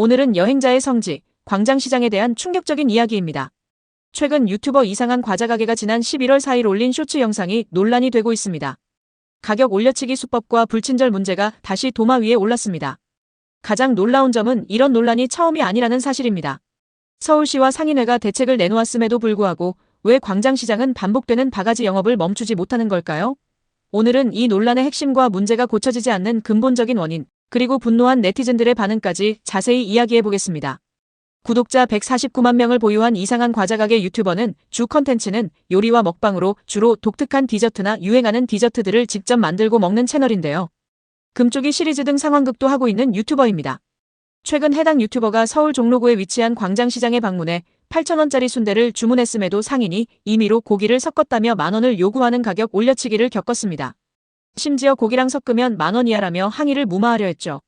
오늘은 여행자의 성지, 광장시장에 대한 충격적인 이야기입니다. 최근 유튜버 이상한 과자 가게가 지난 11월 4일 올린 쇼츠 영상이 논란이 되고 있습니다. 가격 올려치기 수법과 불친절 문제가 다시 도마 위에 올랐습니다. 가장 놀라운 점은 이런 논란이 처음이 아니라는 사실입니다. 서울시와 상인회가 대책을 내놓았음에도 불구하고 왜 광장시장은 반복되는 바가지 영업을 멈추지 못하는 걸까요? 오늘은 이 논란의 핵심과 문제가 고쳐지지 않는 근본적인 원인, 그리고 분노한 네티즌들의 반응까지 자세히 이야기해 보겠습니다. 구독자 149만 명을 보유한 이상한 과자가게 유튜버는 주 컨텐츠는 요리와 먹방으로 주로 독특한 디저트나 유행하는 디저트들을 직접 만들고 먹는 채널인데요. 금쪽이 시리즈 등 상황극도 하고 있는 유튜버입니다. 최근 해당 유튜버가 서울 종로구에 위치한 광장시장에 방문해 8,000원짜리 순대를 주문했음에도 상인이 임의로 고기를 섞었다며 만원을 요구하는 가격 올려치기를 겪었습니다. 심지어 고기랑 섞으면 만원 이하라며 항의를 무마하려 했죠.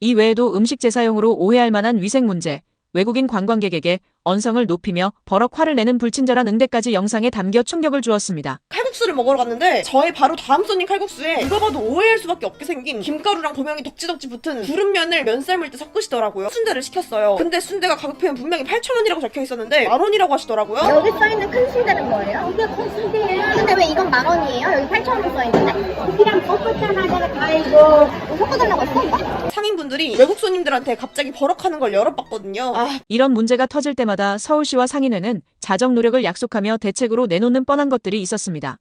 이 외에도 음식 재사용으로 오해할 만한 위생 문제, 외국인 관광객에게 언성을 높이며 버럭 화를 내는 불친절한 응대까지 영상에 담겨 충격을 주었습니다. 칼국수를 먹으러 갔는데 저의 바로 다음 손님 칼국수에 누가 봐도 오해할 수밖에 없게 생긴 김가루랑 고명이 덕지덕지 붙은 구름면을 면 삶을 때 섞으시더라고요. 순대를 시켰어요. 근데 순대가 가격표엔 분명히 8,000원이라고 적혀 있었는데 만원이라고 하시더라고요. 여기 써있는 큰 순대는 뭐예요? 이게 큰 순대예요. 근데 왜 이건 만 원이에요? 여기 8천 원 써있는데? 내가 다 이거 섞어달라고 했어? 이거? 상인분들이 외국 손님들한테 갑자기 버럭하는 걸 열어봤거든요. 아, 이런 문제가 터질 때마다 서울시와 상인회는 자정 노력을 약속하며 대책으로 내놓는 뻔한 것들이 있었습니다.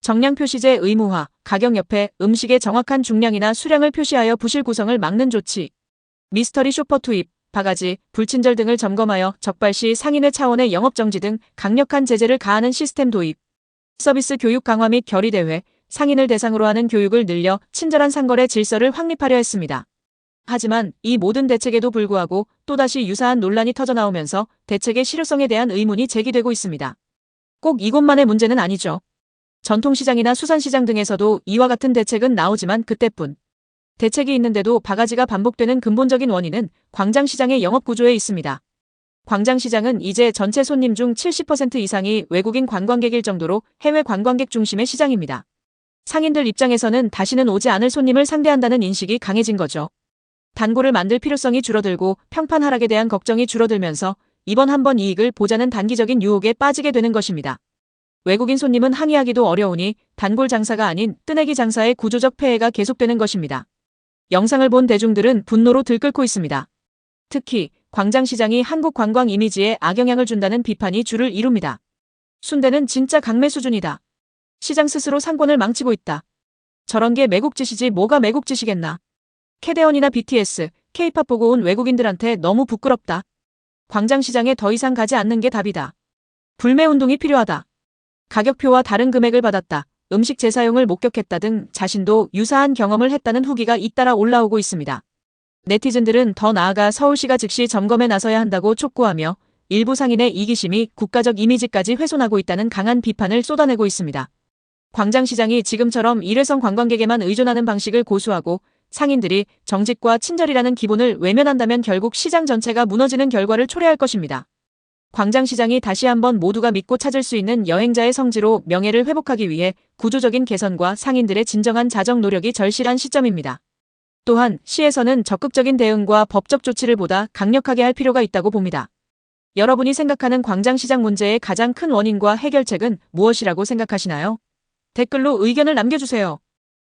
정량 표시제 의무화, 가격 옆에 음식의 정확한 중량이나 수량을 표시하여 부실 구성을 막는 조치, 미스터리 쇼퍼 투입, 바가지, 불친절 등을 점검하여 적발 시 상인회 차원의 영업정지 등 강력한 제재를 가하는 시스템 도입, 서비스 교육 강화 및 결의대회, 상인을 대상으로 하는 교육을 늘려 친절한 상거래 질서를 확립하려 했습니다. 하지만 이 모든 대책에도 불구하고 또다시 유사한 논란이 터져나오면서 대책의 실효성에 대한 의문이 제기되고 있습니다. 꼭 이곳만의 문제는 아니죠. 전통시장이나 수산시장 등에서도 이와 같은 대책은 나오지만 그때뿐. 대책이 있는데도 바가지가 반복되는 근본적인 원인은 광장시장의 영업구조에 있습니다. 광장시장은 이제 전체 손님 중 70% 이상이 외국인 관광객일 정도로 해외 관광객 중심의 시장입니다. 상인들 입장에서는 다시는 오지 않을 손님을 상대한다는 인식이 강해진 거죠. 단골을 만들 필요성이 줄어들고 평판 하락에 대한 걱정이 줄어들면서 이번 한번 이익을 보자는 단기적인 유혹에 빠지게 되는 것입니다. 외국인 손님은 항의하기도 어려우니 단골 장사가 아닌 뜨내기 장사의 구조적 폐해가 계속되는 것입니다. 영상을 본 대중들은 분노로 들끓고 있습니다. 특히 광장시장이 한국 관광 이미지에 악영향을 준다는 비판이 줄을 이룹니다. 순대는 진짜 강매 수준이다. 시장 스스로 상권을 망치고 있다. 저런 게 매국 짓이지 뭐가 매국 짓이겠나. 캐대언이나 BTS, K-팝 보고 온 외국인들한테 너무 부끄럽다. 광장시장에 더 이상 가지 않는 게 답이다. 불매 운동이 필요하다. 가격표와 다른 금액을 받았다. 음식 재사용을 목격했다 등 자신도 유사한 경험을 했다는 후기가 잇따라 올라오고 있습니다. 네티즌들은 더 나아가 서울시가 즉시 점검에 나서야 한다고 촉구하며 일부 상인의 이기심이 국가적 이미지까지 훼손하고 있다는 강한 비판을 쏟아내고 있습니다. 광장시장이 지금처럼 일회성 관광객에만 의존하는 방식을 고수하고 상인들이 정직과 친절이라는 기본을 외면한다면 결국 시장 전체가 무너지는 결과를 초래할 것입니다. 광장시장이 다시 한번 모두가 믿고 찾을 수 있는 여행자의 성지로 명예를 회복하기 위해 구조적인 개선과 상인들의 진정한 자정 노력이 절실한 시점입니다. 또한 시에서는 적극적인 대응과 법적 조치를 보다 강력하게 할 필요가 있다고 봅니다. 여러분이 생각하는 광장시장 문제의 가장 큰 원인과 해결책은 무엇이라고 생각하시나요? 댓글로 의견을 남겨주세요.